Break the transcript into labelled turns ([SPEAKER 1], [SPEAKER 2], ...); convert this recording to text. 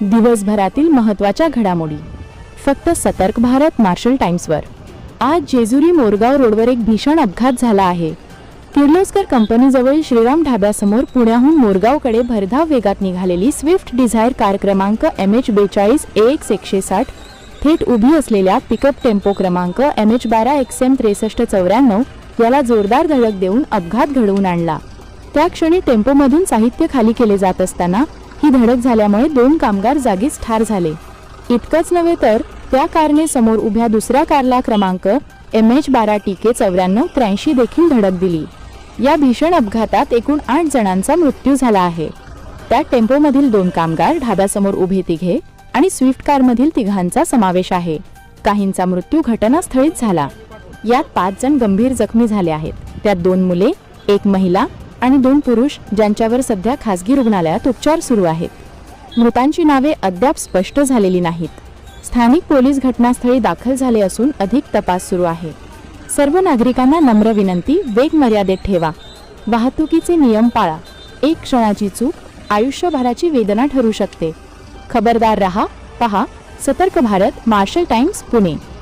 [SPEAKER 1] दिवसभरातील महत्त्वाच्या घडामोडी. फक्त सतर्क भारत मार्शल टाइम्सवर. आज जेजुरी मोरगाव रोडवर एक भीषण अपघात झाला आहे. किर्लोस्कर कंपनीजवळ श्रीराम ढाब्यासमोर पुण्याहून मोरगावकडे भरधाव वेगात निघालेली स्विफ्ट डिझायर कार क्रमांक एम एच बेचाळीस ए एक्स एकशे साठ थेट उभी असलेल्या पिकअप टेम्पो क्रमांक एम एच बारा एक्स एम त्रेसष्ट चौऱ्याण्णव याला जोरदार धडक देऊन अपघात घडवून आणला. त्या क्षणी टेम्पोमधून साहित्य खाली केले जात असताना ही धडक झाल्यामुळे दोन कामगार जागीच ठार झाले. इतकंच नव्हे तर त्या कारने समोर उभ्या दुसऱ्या कारला क्रमांक एम एच बारा टी के चौऱ्याण्णव त्र्याऐंशी देखील धडक दिली. या भीषण अपघातात एकूण आठ जणांचा मृत्यू झाला आहे. त्या टेम्पोमधील दोन कामगार ढाब्यासमोर उभे तिघे आणि स्विफ्ट कारमधील तिघांचा समावेश आहे. काहींचा मृत्यू घटनास्थळीच झाला. यात पाच जण गंभीर जखमी झाले आहेत. त्यात दोन मुले एक महिला आणि दोन पुरुष ज्यांच्यावर सध्या खासगी रुग्णालयात उपचार सुरू आहेत. मृतांची नावे अद्याप स्पष्ट झालेली नाहीत. स्थानिक पोलीस घटनास्थळी दाखल झाले असून अधिक तपास सुरू आहे. सर्व नागरिकांना नम्र विनंती वेग मर्यादेत ठेवा. वाहतुकीचे नियम पाळा. एक क्षणाची चूक आयुष्यभराची वेदना ठरू शकते. खबरदार रहा पहा. सतर्क भारत मार्शल टाइम्स पुणे.